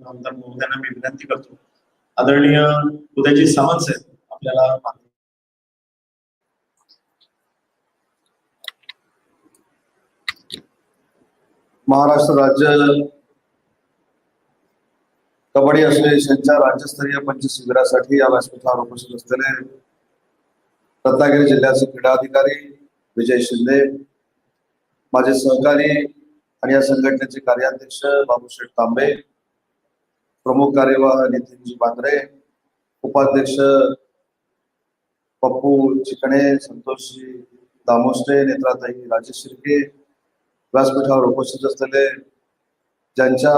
आमदार महोदयांना मी विनंती करतो. आदरणीय उदयजी सावंत साहेब आपल्याला महाराष्ट्र राज्य कबड्डी असोसिएशनच्या राज्यस्तरीय पंच शिबिरासाठी या व्यासपीठावर उपस्थित असलेले रत्नागिरी जिल्ह्याचे क्रीडा अधिकारी विजय शिंदे माझे सहकारी आणि या संघटनेचे कार्याध्यक्ष बाबूशेठ तांबे प्रमुख कार्यवाह नितीनजी बांद्रे उपाध्यक्ष पप्पू चिकणे संतोषजी दामोस्टे नेत्राताई राजेश शिर्के व्यासपीठावर उपस्थित असलेले ज्यांच्या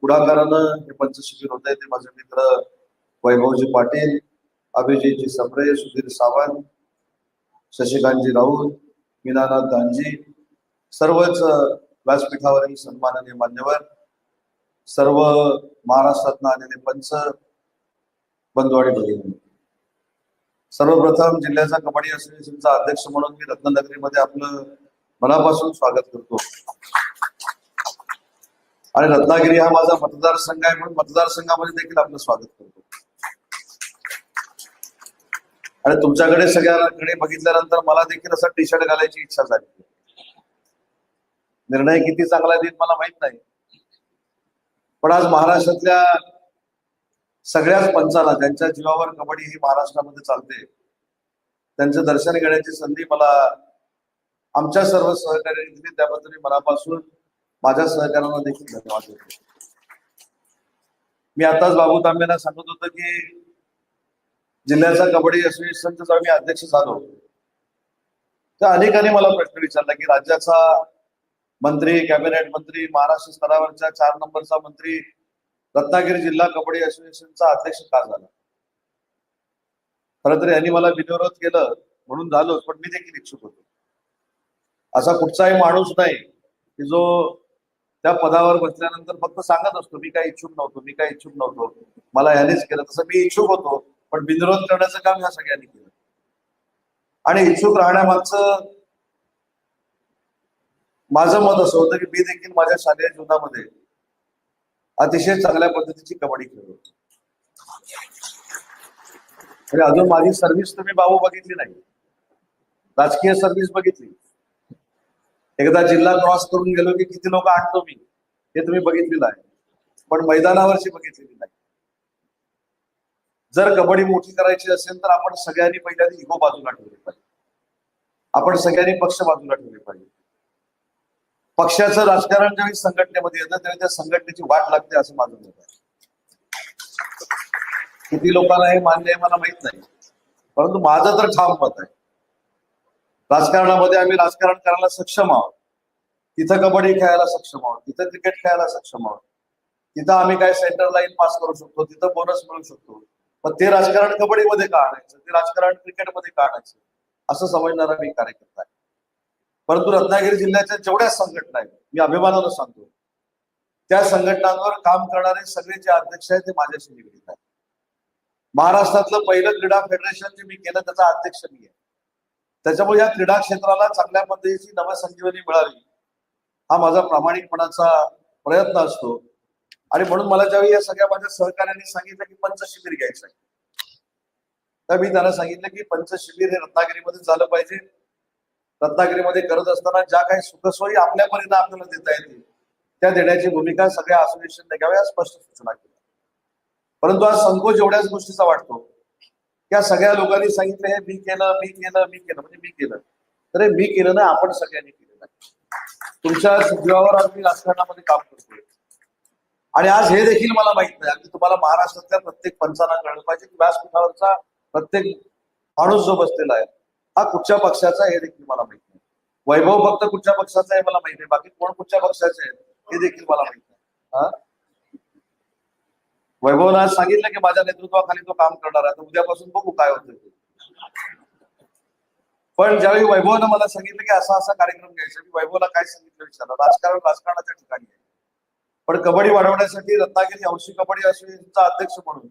पुढाकारानं हे पंचशिबिर होत आहे ते माझे मित्र वैभवजी पाटील अभिजितजी सप्रे सुधीर सावंत शशिकांतजी राऊत मीनानाथ दानजी सर्वच व्यासपीठावरील सन्माननीय मान्यवर सर्व महाराष्ट्रातनं आलेले पंच बंधुवाडी भगिनी. सर्वप्रथम जिल्ह्याचा कबड्डी असोसिएशनचा अध्यक्ष म्हणून मी रत्नानगरीमध्ये आपलं मनापासून स्वागत करतो. आणि रत्नागिरी हा माझा मतदारसंघ आहे म्हणून मतदारसंघामध्ये देखील आपलं स्वागत करतो. आणि तुमच्याकडे सगळ्यांकडे बघितल्यानंतर मला देखील असं टी शर्ट घालायची इच्छा झाली. निर्णय किती चांगला देईल मला माहीत नाही. पण आज महाराष्ट्रातल्या सगळ्याच पंचाला त्यांच्या जीवावर कबड्डी ही महाराष्ट्रामध्ये चालते. त्यांचं दर्शन घेण्याची संधी मला आमच्या सर्व सहकार्यांनी दिली त्याबद्दल मी मनापासून माझ्या सहकार्यांना देखील धन्यवाद देतो. मी आताच बाबू तांबेंना सांगत होतो की जिल्ह्याचा कबड्डी असोसिएशनचा मी अध्यक्ष झालो तर अनेकांनी मला प्रश्न विचारला की राज्याचा मंत्री कॅबिनेट मंत्री महाराष्ट्र स्तरावरच्या चार नंबरचा मंत्री रत्नागिरी जिल्हा कबड्डी असोसिएशनचा अध्यक्ष का झाला? खरं तर यांनी मला विनोद केलं म्हणून झालोच पण मी देखील इच्छुक होतो. असा कुठचाही माणूस नाही की जो त्या पदावर बसल्यानंतर फक्त सांगत असतो मी काय इच्छुक नव्हतो मी काय इच्छुक नव्हतो. मला ह्यानेच केलं तसं मी इच्छुक होतो पण बिनविरोध करण्याचं काम ह्या सगळ्यांनी केलं. आणि इच्छुक राहण्यामागचं माझं मत असं होतं की मी देखील माझ्या शालेय जीवनामध्ये अतिशय चांगल्या पद्धतीची कबड्डी खेळलो. म्हणजे अजून माझी सर्व्हिस तुम्ही बाबू बघितली नाही. राजकीय सर्व्हिस बघितली. एकदा जिल्हा क्रॉस करून गेलो की किती लोक आणतो मी हे तुम्ही बघितलेलं आहे. पण मैदानावरची बघितलेली नाही. जर कबड्डी मोठी करायची असेल तर आपण सगळ्यांनी पहिल्यांदा इगो बाजूला ठेवले पाहिजे. आपण सगळ्यांनी पक्ष बाजूला ठेवले पाहिजे. पक्षाचं राजकारण ज्यावेळी संघटनेमध्ये येतं त्यावेळी त्या संघटनेची वाट लागते असं माझं मत आहे. किती लोकांना हे मान्य आहे मला माहीत नाही. परंतु माझं तर ठाम मत आहे. राजकारणामध्ये आम्ही राजकारण करायला सक्षम आहोत. तिथं कबड्डी खेळायला सक्षम आहोत. तिथं क्रिकेट खेळायला सक्षम आहोत. तिथं आम्ही काय सेंटर लाईन पास करू शकतो तिथं बोनस मिळू शकतो. पण ते राजकारण कबड्डीमध्ये का आणायचं? ते राजकारण क्रिकेटमध्ये का आणायचं? असं समजणारा मी कार्यकर्ता आहे. परंतु रत्नागिरी जिल्ह्याच्या जेवढ्या संघटना आहेत मी अभिमानानं सांगतो त्या संघटनांवर काम करणारे सगळे जे अध्यक्ष आहेत ते माझ्याशी निगडीत आहेत. महाराष्ट्रातलं पहिलं क्रीडा फेडरेशन जे मी केलं त्याचा अध्यक्ष मी आहे. त्याच्यामुळे या क्रीडा क्षेत्राला चांगल्या पद्धतीची नवसंजीवनी मिळावी हा माझा प्रामाणिकपणाचा प्रयत्न असतो. आणि म्हणून मला ज्यावेळी या सगळ्या माझ्या सहकार्यांनी सांगितलं की पंच शिबिर घ्यायचं आहे तर मी त्यांना सांगितलं की पंच शिबिर हे रत्नागिरीमध्ये झालं पाहिजे. रत्नागिरीमध्ये करत असताना ज्या काही सुखसोयी आपल्या आपल्याला देता येतील त्या देण्याची भूमिका सगळ्या असोसिएशनने घ्याव्या या स्पष्ट सूचना केल्या. परंतु आज संकोच एवढ्याच गोष्टीचा वाटतो त्या सगळ्या लोकांनी सांगितलं हे मी केलं मी केलं मी केलं म्हणजे मी केलं. तर हे मी केलं ना आपण सगळ्यांनी केलं नाही. तुमच्या जीवावर आज मी राजकारणामध्ये काम करतोय. आणि आज हे देखील मला माहीत नाही अगदी तुम्हाला महाराष्ट्रातल्या प्रत्येक पंचांना कळलं पाहिजे की व्यासपीठावरचा प्रत्येक माणूस जो बसलेला आहे हा कुठच्या पक्षाचा आहे हे देखील मला माहीत नाही. वैभव फक्त कुठच्या पक्षाचा आहे मला माहीत नाही. बाकी कोण कुठच्या पक्षाचे आहेत हे देखील मला माहीत नाही. हा? वैभवनं आज सांगितलं की माझ्या नेतृत्वाखाली तो काम करणार आहे. तर उद्यापासून बघू काय होतं पण ज्यावेळी वैभवनं मला सांगितलं की असा असा कार्यक्रम घ्यायचा मी वैभवला काय सांगितलं विचारलं. राजकारण राजकारणाच्या ठिकाणी आहे. पण कबड्डी वाढवण्यासाठी रत्नागिरी हौशी कबड्डी असोसिएशनचा अध्यक्ष म्हणून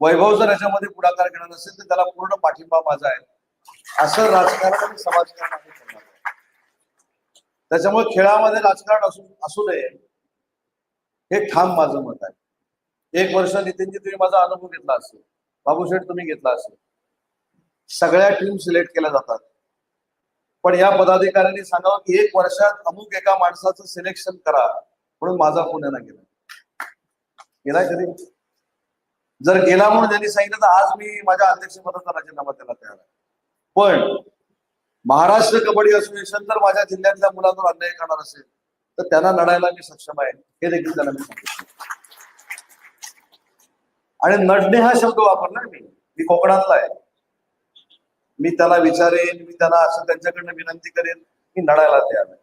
वैभव जर याच्यामध्ये पुढाकार घेणार असेल तर त्याला पूर्ण पाठिंबा माझा आहे. असं राजकारण आणि समाजकारण करणार आहे. त्याच्यामुळे खेळामध्ये राजकारण असू असू नये. हे ठाम माझं मत आहे. एक वर्ष नितीनजी तुम्ही माझा अनुभव घेतला असेल. बाबूशेठ तुम्ही घेतला असेल. सगळ्या टीम सिलेक्ट केल्या जातात. पण या पदाधिकाऱ्यांनी सांगावं की एक वर्षात अमुक एका माणसाचं सिलेक्शन करा म्हणून माझा पुण्याला गेला. गेला कधी? जर गेला म्हणून त्यांनी सांगितलं तर आज मी माझ्या अध्यक्षपदाचा राजीनामा त्याला तयार आहे. पण महाराष्ट्र कबड्डी असोसिएशन जर माझ्या जिल्ह्यातल्या मुलांवर अन्याय करणार असेल तर त्यांना लढायला मी सक्षम आहे. हे देखील त्यांना मी सांगितलं आणि नडणे हा शब्द वापरणार मी. मी कोकणातला आहे. मी त्याला विचारेन मी त्यांना असं त्यांच्याकडनं विनंती करेन की लढायला तयार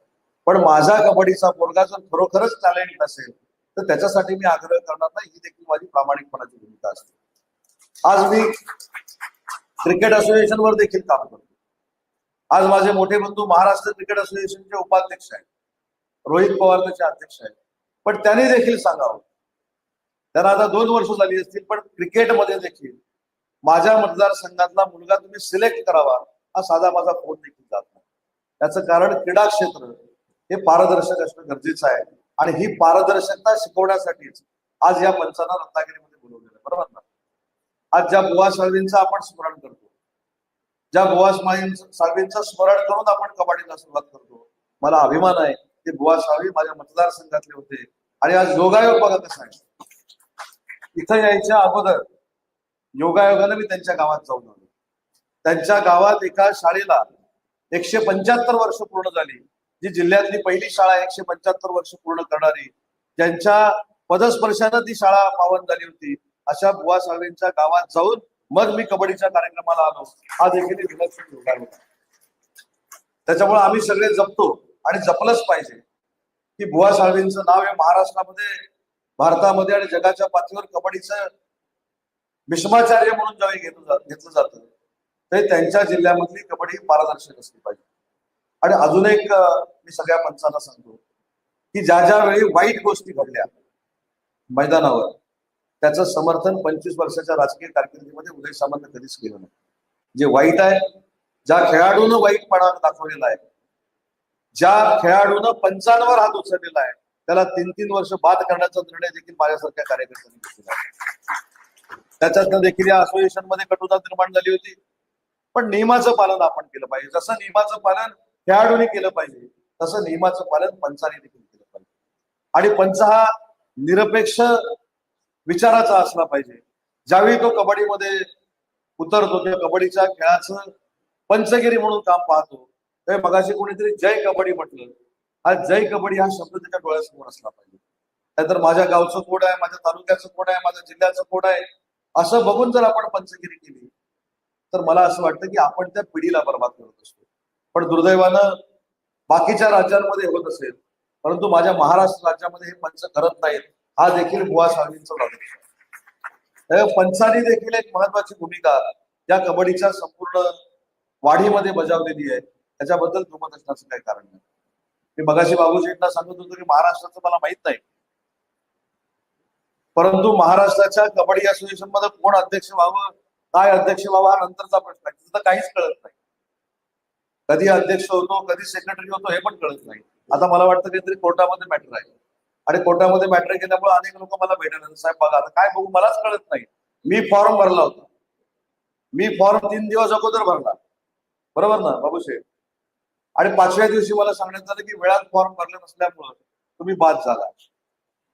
पण माझा कबड्डीचा मुलगा जर खरोखरच टॅलेंट नसेल तर त्याच्यासाठी मी आग्रह करणार नाही. ही देखील माझी प्रामाणिकपणाची भूमिका असते. आज मी क्रिकेट असोसिएशनवर देखील काम करतो. आज माझे मोठे बंधू महाराष्ट्र क्रिकेट असोसिएशनचे उपाध्यक्ष आहेत. रोहित पवार त्याचे अध्यक्ष आहेत. पण त्यांनी देखील सांगावं. त्यांना आता दोन वर्ष झाली असतील पण क्रिकेटमध्ये देखील माझ्या मतदारसंघातला मुलगा तुम्ही सिलेक्ट करावा हा साधा माझा फोन देखील जात नाही. त्याचं कारण क्रीडा क्षेत्र हे पारदर्शक असणं गरजेचं आहे. आणि ही पारदर्शकता शिकवण्यासाठीच आज या पंचांना रत्नागिरीमध्ये बोलवलेलं बरोबर ना? आज ज्या बुवा साळवींचा आपण स्मरण करतो ज्या बुवा साळवींचा स्मरण करून आपण कबड्डीला सुरुवात करतो मला अभिमान आहे की बुवा साळवी माझ्या मतदारसंघातले होते आणि आज योगायोग बघा कसा आहे इथं यायच्या अगोदर योगायोगानं मी त्यांच्या गावात जाऊन आलो. त्यांच्या गावात एका शाळेला एकशे पंच्याहत्तर वर्ष पूर्ण झाली. जी जिल्ह्यातली पहिली शाळा एकशे पंच्याहत्तर वर्ष पूर्ण करणारी. ज्यांच्या पदस्पर्शानं ती शाळा पावन झाली होती. अशा बुवा साळवेंच्या गावात जाऊन मग मी कबड्डीच्या कार्यक्रमाला आलो. हा देखील होता त्याच्यामुळे आम्ही सगळे जपतो आणि जपलंच पाहिजे. की बुवा साळवींचं नाव हे महाराष्ट्रामध्ये भारतामध्ये आणि जगाच्या पातळीवर कबड्डीचं भीष्माचार्य म्हणून ज्यावेळी घेतलं जात घेतलं जातं ते त्यांच्या जिल्ह्यामधली कबड्डी पारदर्शक असली पाहिजे. आणि अजून एक मी सगळ्या पंचांना सांगतो की ज्या ज्या वेळी वाईट गोष्टी घडल्या मैदानावर त्याचं समर्थन पंचवीस वर्षाच्या राजकीय कारकिर्दीमध्ये उदय सामंत कधीच केलं नाही. जे वाईट आहे ज्या खेळाडूनं वाईटपणा दाखवलेला आहे ज्या खेळाडूनं पंचांवर हात उचललेला आहे त्याला तीन तीन वर्ष बाद करण्याचा निर्णय देखील माझ्यासारख्या कार्यकर्त्यांनी घेतलेला आहे. त्याच्यातनं देखील या असोसिएशनमध्ये कटुता निर्माण झाली होती. पण नियमाचं पालन आपण केलं पाहिजे. जसं नियमाचं पालन खेळाडूंनी केलं पाहिजे तसं नियमाचं पालन पंचाने देखील केलं पाहिजे. आणि पंच हा निरपेक्ष विचाराचा असला पाहिजे. ज्यावेळी तो कबड्डीमध्ये उतरतो त्या कबड्डीच्या खेळाचं पंचगिरी म्हणून काम पाहतो तर मगाशी कोणीतरी जय कबड्डी म्हटलं. हा जय कबड्डी हा शब्द त्याच्या डोळ्यासमोर असला पाहिजे. नाहीतर माझ्या गावचं कोड आहे माझ्या तालुक्याचं कोड आहे माझ्या जिल्ह्याचं कोड आहे असं बघून जर आपण पंचगिरी केली तर मला असं वाटतं की आपण त्या पिढीला बर्बाद करत असतो. पण दुर्दैवानं बाकीच्या राज्यांमध्ये होत असेल परंतु माझ्या महाराष्ट्र राज्यामध्ये हे पंच करत नाहीत. हा देखील बुवा स्वामींचा प्रॉब्लेम देखील एक महत्वाची भूमिका या कबड्डीच्या संपूर्ण वाढीमध्ये बजावलेली आहे. त्याच्याबद्दल दुमत असण्याचं काही कारण नाही. मी मगाशी बाबूजींना सांगत होतो की महाराष्ट्राचं मला माहीत नाही. परंतु महाराष्ट्राच्या कबड्डी असोसिएशनमध्ये कोण अध्यक्ष व्हावं काय अध्यक्ष व्हावा हा नंतरचा प्रश्न आहे. तिथं काहीच कळत नाही. कधी अध्यक्ष होतो कधी सेक्रेटरी होतो हे पण कळत नाही. आता मला वाटतं काहीतरी कोर्टामध्ये मॅटर आहे. आणि कोर्टामध्ये मॅटर केल्यामुळे अनेक लोक मला भेटले साहेब बघा आता काय बघू मलाच कळत नाही. मी फॉर्म भरला होता. मी फॉर्म तीन दिवस अगोदर भरला. बरोबर ना बाबूसाहेब? आणि पाचव्या दिवशी मला सांगण्यात आलं की वेळात फॉर्म भरले नसल्यामुळं तुम्ही बाद झाला.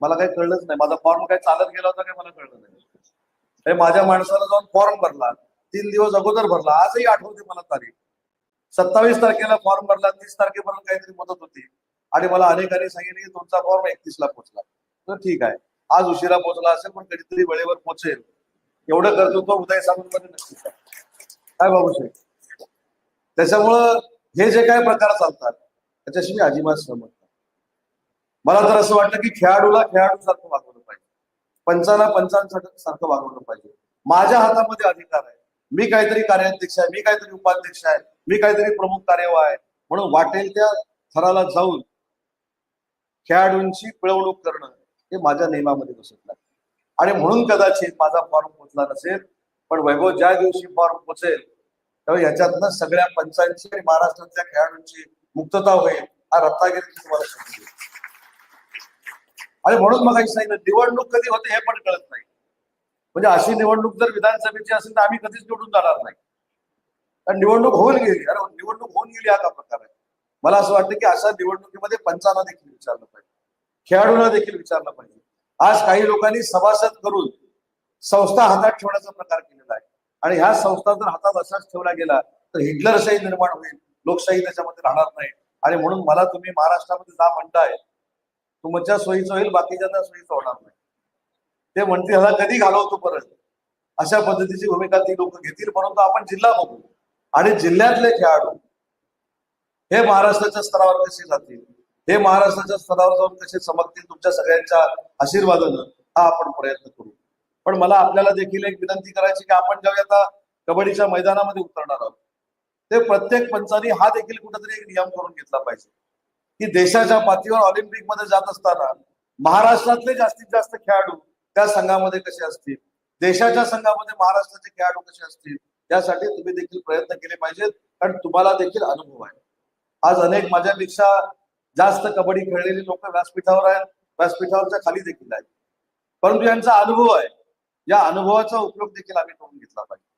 मला काही कळलंच नाही. माझा फॉर्म काय चालत गेला होता काय मला कळलं नाही. माझ्या माणसाला जाऊन फॉर्म भरला. तीन दिवस अगोदर भरला. आजही आठवते मला तारीख. सत्तावीस तारखेला फॉर्म भरला. तीस तारखेपर्यंत काहीतरी मदत होती. आणि मला अनेकांनी सांगितलं की तुमचा फॉर्म एकतीस ला पोहोचला. तर ठीक आहे. आज उशिरा पोहोचला असेल पण कधीतरी वेळेवर पोहोचेल. एवढं कर्तृत्व उदय सांगून मध्ये नक्कीच आहे. काय त्याच्यामुळं हे जे काय प्रकार चालतात त्याच्याशी मी अजिबात सहमत नाही. मला तर असं वाटतं की खेळाडूला खेळाडू सारखं वागवलं पाहिजे. पंचाला पंचांसाठी सारखं वागवलं पाहिजे. माझ्या हातामध्ये अधिकार आहे. मी काहीतरी कार्याध्यक्ष आहे मी काहीतरी उपाध्यक्ष आहे मी काहीतरी प्रमुख कार्यवाह आहे. म्हणून वाटेल त्या थराला जाऊन खेळाडूंची पिळवणूक करणं हे माझ्या नियमामध्ये बसत नाही. आणि म्हणून कदाचित माझा फॉर्म पोचला नसेल पण वैभव ज्या दिवशी फॉर्म पोचेल तेव्हा ह्याच्यातनं सगळ्या पंचांची आणि महाराष्ट्रातल्या खेळाडूंची मुक्तता होईल हा रत्नागिरी तुम्हाला आणि म्हणून मग सांगितलं निवडणूक कधी होते हे पण कळत नाही. म्हणजे अशी निवडणूक जर विधानसभेची असेल तर आम्ही कधीच निवडून जाणार नाही. कारण निवडणूक होऊन गेली. अरे निवडणूक होऊन गेली हा का प्रकार आहे? मला असं वाटतं की अशा निवडणुकीमध्ये पंचांना देखील विचारलं खेळाडूंना देखील विचारलं पाहिजे. आज काही लोकांनी सभासद करून संस्था हातात ठेवण्याचा प्रकार केलेला आहे. आणि ह्या संस्था जर हातात असाच ठेवला गेला तर हिटलरशाही निर्माण होईल लोकशाही त्याच्यामध्ये राहणार नाही. आणि म्हणून मला तुम्ही महाराष्ट्रामध्ये जा म्हणताय तुमच्या सोयीचं होईल बाकीच्यांना सोयीचं होणार नाही. ते म्हणतील ह्याला कधी घालवतो परत? अशा पद्धतीची भूमिका ती लोक घेतील परंतु आपण जिल्हा बघू. आणि जिल्ह्यातले खेळाडू हे महाराष्ट्राच्या स्तरावर कसे जातील? हे महाराष्ट्राच्या स्तरावर जाऊन कसे समजतील तुमच्या सगळ्यांच्या आशीर्वादानं हा आपण प्रयत्न करू. पण मला आपल्याला देखील एक विनंती करायची की आपण ज्यावेळी आता कबड्डीच्या मैदानामध्ये उतरणार आहोत ते प्रत्येक पंचानी हा देखील कुठेतरी एक नियम करून घेतला पाहिजे. की देशाच्या पातळीवर ऑलिम्पिकमध्ये जात असताना महाराष्ट्रातले जास्तीत जास्त खेळाडू त्या संघामध्ये कसे असतील? देशाच्या संघामध्ये महाराष्ट्राचे खेळाडू कसे असतील? यासाठी तुम्ही देखील प्रयत्न केले पाहिजेत कारण तुम्हाला देखील अनुभव आहे. आज अनेक माझ्यापेक्षा जास्त कबड्डी खेळलेली लोक व्यासपीठावर आहेत व्यासपीठावरच्या खाली देखील आहेत. परंतु यांचा अनुभव आहे. या अनुभवाचा उपयोग देखील आम्ही करून घेतला पाहिजे.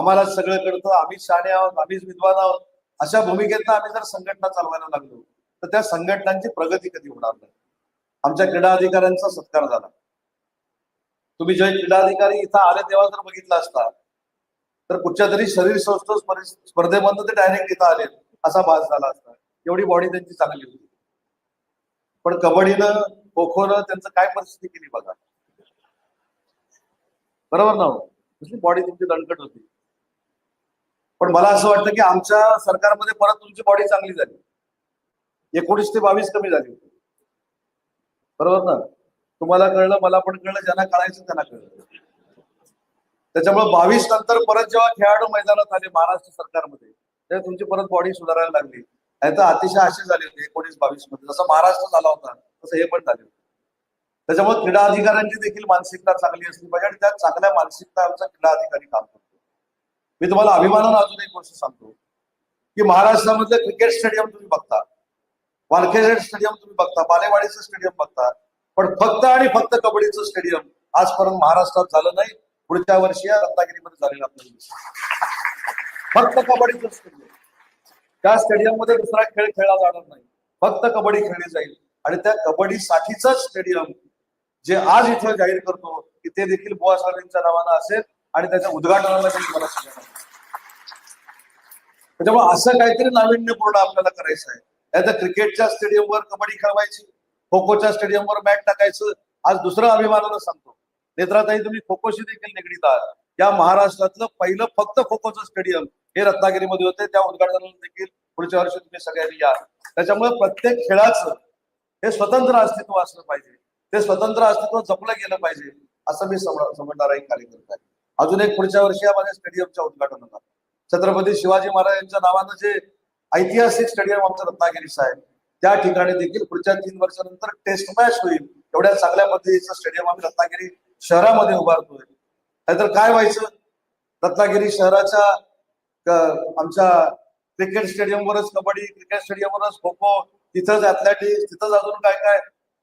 आम्हाला सगळं कळतं आम्ही शाणे आहोत आम्हीच विद्वान आहोत. अशा भूमिकेतनं आम्ही जर संघटना चालवायला लागलो तर त्या संघटनांची प्रगती कधी होणार नाही. आमच्या क्रीडा अधिकाऱ्यांचा सत्कार झाला. तुम्ही जे क्रीडा अधिकारी इथं आले तेव्हा जर बघितलं असता तर कुठच्या तरी शरीर स्वस्थ स्पर्धे- स्पर्धेमधनं ते डायरेक्ट इथं आले असा भास झाला असता. एवढी बॉडी त्यांची चांगली होती. पण कबड्डीनं खो खोनं त्यांचं काय परिस्थिती केली बघा. बरोबर ना हो? बॉडी तुमची दणकट होती. पण मला असं वाटतं की आमच्या सरकारमध्ये परत तुमची बॉडी चांगली झाली. एकोणीस ते बावीस कमी झाली होती. बरोबर ना? तुम्हाला कळलं मला पण कळलं ज्यांना कळायचं त्यांना कळलं. त्याच्यामुळे बावीस नंतर परत जेव्हा खेळाडू मैदानात आले महाराष्ट्र सरकारमध्ये तेव्हा तुमची परत बॉडी सुधारायला लागली. नाही तर अतिशय असे झाले होते एकोणीस बावीसमध्ये. जसं महाराष्ट्र झाला होता तसं हे पण झाले होते. त्याच्यामुळे क्रीडा अधिकाऱ्यांची देखील मानसिकता चांगली असली पाहिजे आणि त्या चांगल्या मानसिकता आमचा क्रीडा अधिकारी काम करतो. मी तुम्हाला अभिमानानं अजून एक गोष्ट सांगतो की महाराष्ट्रामधलं क्रिकेट स्टेडियम तुम्ही बघता. वारखेड स्टेडियम तुम्ही बघता बालेवाडीचं स्टेडियम बघता पण फक्त आणि फक्त कबड्डीचं स्टेडियम आजपर्यंत महाराष्ट्रात झालं नाही पुढच्या वर्षी या रत्नागिरीमध्ये झालेलं आपल्याला फक्त कबड्डीचं स्टेडियम. त्या स्टेडियममध्ये दुसरा खेळ खेळला जाणार नाही. फक्त कबड्डी खेळली जाईल. आणि त्या कबड्डीसाठीच स्टेडियम जे आज इथं जाहीर करतो की ते देखील बुवा साहेबांच्या नावानं असेल आणि त्याच्या उद्घाटनाला मला त्याच्यामुळे असं काहीतरी नाविन्यपूर्ण आपल्याला करायचं आहे. नाहीतर क्रिकेटच्या स्टेडियमवर कबड्डी खेळवायची खो खोच्या स्टेडियमवर मॅच टाकायचं आज दुसरं अभिमानानं सांगतो. नेत्राताई तुम्ही खो खोशी देखील निगडीत आहात. या महाराष्ट्रातलं पहिलं फक्त खो खोचं स्टेडियम हे रत्नागिरीमध्ये होते. त्या उद्घाटनाला देखील पुढच्या वर्षी तुम्ही सगळ्यांनी या. त्याच्यामुळे प्रत्येक खेळाचं हे स्वतंत्र अस्तित्व असलं पाहिजे. ते स्वतंत्र अस्तित्व जपलं गेलं पाहिजे असं मी समजणारा एक कार्यकर्ता आहे. अजून एक पुढच्या वर्षी या माझ्या स्टेडियमच्या उद्घाटनाला छत्रपती शिवाजी महाराजांच्या नावानं जे ऐतिहासिक स्टेडियम आमचं रत्नागिरीचं आहे त्या ठिकाणी देखील पुढच्या तीन वर्षानंतर टेस्ट मॅच होईल. एवढ्या चांगल्या पद्धतीचं स्टेडियम आम्ही रत्नागिरी शहरामध्ये उभारतोय. नाहीतर काय व्हायचं? रत्नागिरी शहराच्या आमच्या क्रिकेट स्टेडियमवरच कबड्डी क्रिकेट स्टेडियमवरच खो खो तिथंच ऍथलेटिक्स तिथंच अजून काय काय.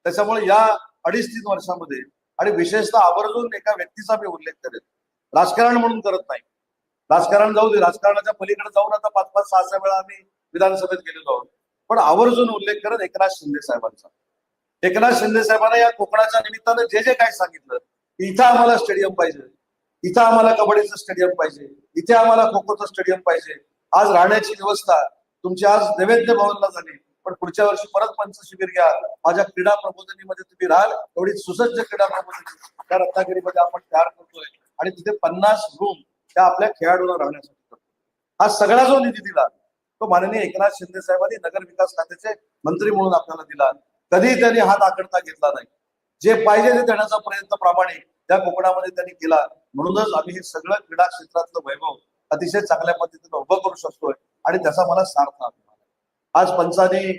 त्याच्यामुळे या अडीच तीन वर्षामध्ये आणि विशेषतः आवर्जून एका व्यक्तीचा मी उल्लेख करेन. राजकारण म्हणून करत नाही. राजकारण जाऊ दे राजकारणाच्या पलीकडे जाऊन आता पाच पाच सहा सहा वेळा आम्ही विधानसभेत गेलेलो आहोत. पण आवर्जून उल्लेख करत एकनाथ शिंदे साहेबांचा. एकनाथ शिंदे साहेबांना या कोकणाच्या निमित्तानं जे जे काय सांगितलं इथं आम्हाला स्टेडियम पाहिजे. इथं आम्हाला कबड्डीचं स्टेडियम पाहिजे. इथे आम्हाला खो खोचं स्टेडियम पाहिजे. आज राहण्याची व्यवस्था तुमची आज नैवेद्य भवनला झाली. पण पुढच्या वर्षी परत पंच शिबिर घ्या. माझ्या क्रीडा प्रबोधनीमध्ये तुम्ही राहाल. एवढी सुसज्ज क्रीडा प्रबोधनी त्या रत्नागिरीमध्ये आपण तयार करतोय. आणि तिथे पन्नास रूम त्या आपल्या खेळाडूला राहण्यासाठी करतो हा सगळा जो निधी दिला तो माननीय एकनाथ शिंदे साहेबांनी नगर विकास खात्याचे मंत्री म्हणून आपल्याला दिला. कधीही त्यांनी हात आकडता घेतला नाही. जे पाहिजे ते देण्याचा प्रयत्न प्रामाणिक त्या कोकणामध्ये त्यांनी केला. म्हणूनच आम्ही हे सगळं क्रीडा क्षेत्रातलं वैभव अतिशय चांगल्या पद्धतीने उभं करू शकतोय आणि त्याचा मला सार्थ अभिमान आज पंचानी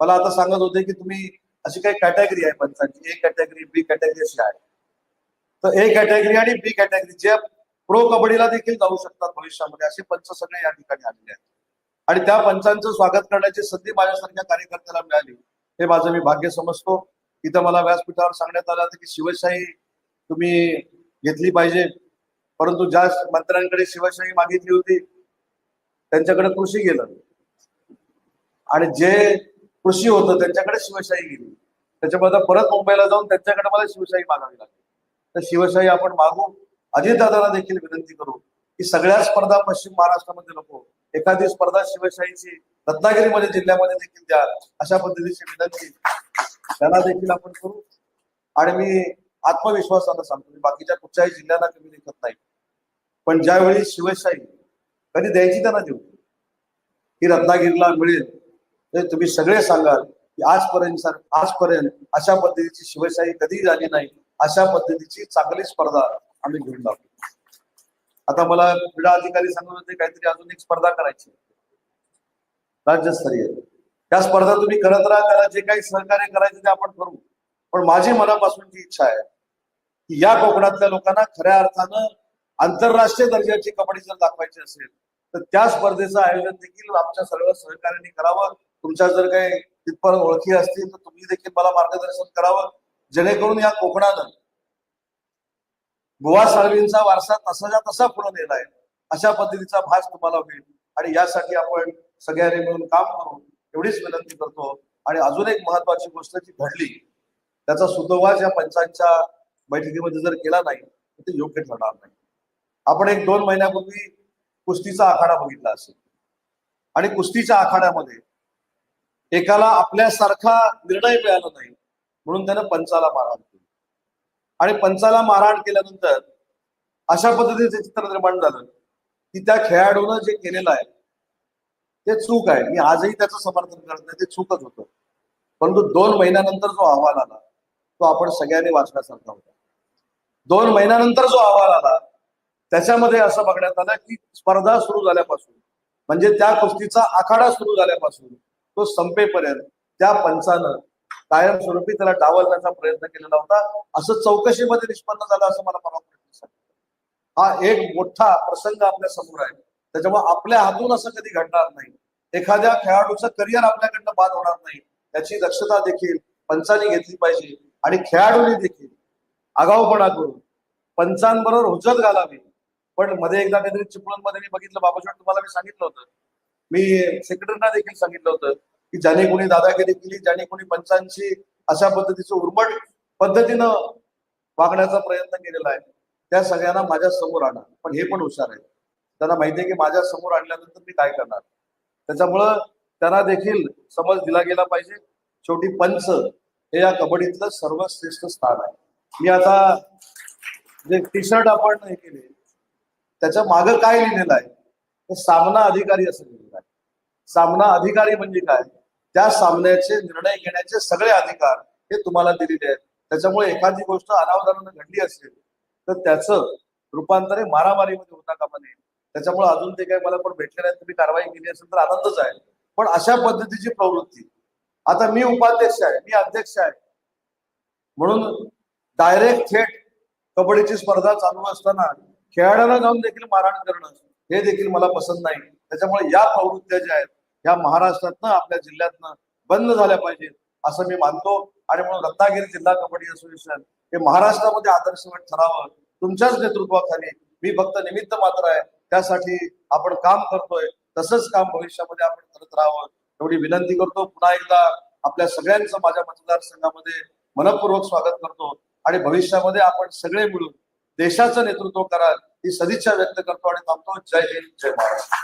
मला आता सांगत होते की तुम्ही अशी काही कॅटेगरी आहे पंचांची. ए कॅटेगरी बी कॅटेगरी अशी आहे. तर ए कॅटेगरी आणि बी कॅटेगरी जे प्रो कबड्डीला देखील जाऊ शकतात भविष्यामध्ये असे पंच सगळे या ठिकाणी आलेले आहेत. आणि त्या पंचांचं स्वागत करण्याची संधी माझ्यासारख्या कार्यकर्त्याला मिळाली. हे माझं मी भाग्य समजतो. इथं मला व्यासपीठावर सांगण्यात आलं होतं की शिवशाही तुम्ही घेतली पाहिजे. परंतु ज्या मंत्र्यांकडे शिवशाही मागितली होती त्यांच्याकडे कृषी गेलं. आणि जे कृषी होतं त्यांच्याकडे शिवशाही गेली. त्याच्यामध्ये परत मुंबईला जाऊन त्यांच्याकडे मला शिवशाही मागावी लागली. तर शिवशाही आपण मागू. अजितदादांना देखील विनंती करू की सगळ्या स्पर्धा पश्चिम महाराष्ट्रामध्ये नको. एखादी स्पर्धा शिवशाहीची रत्नागिरीमध्ये जिल्ह्यामध्ये देखील द्या. अशा पद्धतीची विनंती त्यांना देखील आपण करू. आणि मी आत्मविश्वासानं सांगतो. मी बाकीच्या कुठच्याही जिल्ह्यांना कमी लिखत नाही. पण ज्यावेळी शिवशाही कधी द्यायची त्यांना देऊ ही रत्नागिरीला मिळेल. तर तुम्ही सगळे सांगाल की आजपर्यंत आजपर्यंत अशा पद्धतीची शिवशाही कधी झाली नाही. अशा पद्धतीची चांगली स्पर्धा आम्ही घेऊन लागतो आता मला क्रीडा अधिकारी सांगत होते काहीतरी अजून एक स्पर्धा करायची राज्यस्तरीय. त्या स्पर्धा तुम्ही करत राहा त्याला जे काही सहकार्य करायचं ते आपण करू. पण माझी मनापासूनची इच्छा आहे की या कोकणातल्या लोकांना खऱ्या अर्थानं आंतरराष्ट्रीय दर्जाची कबड्डी जर दाखवायची असेल तर त्या स्पर्धेचं आयोजन देखील आमच्या सर्व सहकार्याने करावं. तुमच्या जर काही तिथपर्यंत ओळखी असतील तर तुम्ही देखील मला मार्गदर्शन करावं. जेणेकरून या कोकणानं गोवा साळवींचा वारसा तसाच्या तसा पुढे नेलाय अशा पद्धतीचा भास तुम्हाला होईल. आणि यासाठी आपण सगळ्यांनी मिळून काम करू एवढीच विनंती करतो. आणि अजून एक महत्वाची गोष्ट जी घडली त्याचा सुतोवाच या पंचांच्या बैठकीमध्ये जर केला नाही तर ते योग्य ठरणार नाही. आपण एक दोन महिन्यापूर्वी कुस्तीचा आखाडा बघितला असेल. आणि कुस्तीच्या आखाड्यामध्ये एकाला आपल्यासारखा निर्णय मिळाला नाही म्हणून त्यानं पंचाला मारहाण केली. आणि पंचाला मारहाण केल्यानंतर अशा पद्धतीचे चित्र निर्माण झालं की त्या खेळाडूनं जे केलेलं आहे ते चूक आहे. मी आजही त्याचं समर्थन करत नाही ते चूकच होतं. परंतु दोन महिन्यानंतर जो अहवाल आला तो आपण सगळ्यांनी वाचण्यासारखा होता. दोन महिन्यानंतर जो अहवाल आला त्याच्यामध्ये असं बघण्यात आलं की स्पर्धा सुरू झाल्यापासून म्हणजे त्या कुस्तीचा आखाडा सुरू झाल्यापासून तो संपेपर्यंत त्या पंचानं कायमस्वरूपी त्याला डावलण्याचा प्रयत्न केलेला होता. असं चौकशीमध्ये निष्पन्न झालं असं मला परवा सांगितलं. हा एक मोठा प्रसंग आपल्यासमोर आहे. त्याच्यामुळे आपल्या हातून असं कधी घडणार नाही. एखाद्या खेळाडूचं करिअर आपल्याकडनं बाद होणार नाही. त्याची दक्षता देखील पंचाने घेतली पाहिजे आणि खेळाडूंनी देखील आगाऊपणा करून पंचांबरोबर हुजत घालावी. पण मध्ये एकदा काहीतरी चिपळूणमध्ये मी बघितलं बाबासाहेब तुम्हाला मी सांगितलं होतं. मी सेक्रेटरीना देखील सांगितलं होतं की ज्याने कोणी दादागिरी केली ज्याने कोणी पंचांशी अशा पद्धतीचं उर्मट पद्धतीनं वागण्याचा प्रयत्न केलेला आहे त्या सगळ्यांना माझ्यासमोर आणा. पण हे पण हुशार आहे. त्यांना माहिती आहे की माझ्यासमोर आणल्यानंतर मी काय करणार? त्याच्यामुळं त्यांना देखील समज दिला गेला पाहिजे. शेवटी पंच हे या कबड्डीतलं सर्वश्रेष्ठ स्थान आहे. मी आता जे टी शर्ट आपण हे केले त्याच्या मागं काय लिहिलेलं आहे? तर सामना अधिकारी असं लिहिलेलं आहे. सामना अधिकारी म्हणजे काय? त्या सामन्याचे निर्णय घेण्याचे सगळे अधिकार हे तुम्हाला दिलेले आहेत. त्याच्यामुळे एखादी गोष्ट अनावधानानं घडली असेल तर त्याचं रूपांतर हे मारामारीमध्ये होता कामा नये. त्याच्यामुळे अजून ते काही मला पण भेटले नाही तुम्ही कारवाई केली असेल तर आनंदच आहे. पण अशा पद्धतीची प्रवृत्ती. आता मी उपाध्यक्ष आहे मी अध्यक्ष आहे. म्हणून डायरेक्ट थेट कबड्डीची स्पर्धा चालू असताना खेळाडूला जाऊन देखील मारहाण करणं हे देखील मला पसंत नाही. त्याच्यामुळे या प्रवृत्त्या ज्या आहेत या महाराष्ट्रातनं आपल्या जिल्ह्यातनं बंद झाल्या पाहिजेत असं मी मानतो. आणि म्हणून रत्नागिरी जिल्हा कबड्डी असोसिएशन हे महाराष्ट्रामध्ये आदर्शवत ठरावं. तुमच्याच नेतृत्वाखाली मी फक्त निमित्त मात्र आहे. त्यासाठी आपण काम करतोय. तसंच काम भविष्यामध्ये आपण करत राहावं. एवढी विनंती करतो. पुन्हा एकदा आपल्या सगळ्यांचं माझ्या मतदारसंघामध्ये मनपूर्वक स्वागत करतो. आणि भविष्यामध्ये आपण सगळे मिळून देशाचं नेतृत्व कराल ही सदिच्छा व्यक्त करतो आणि थांबतो. जय हिंद जय महाराष्ट्र.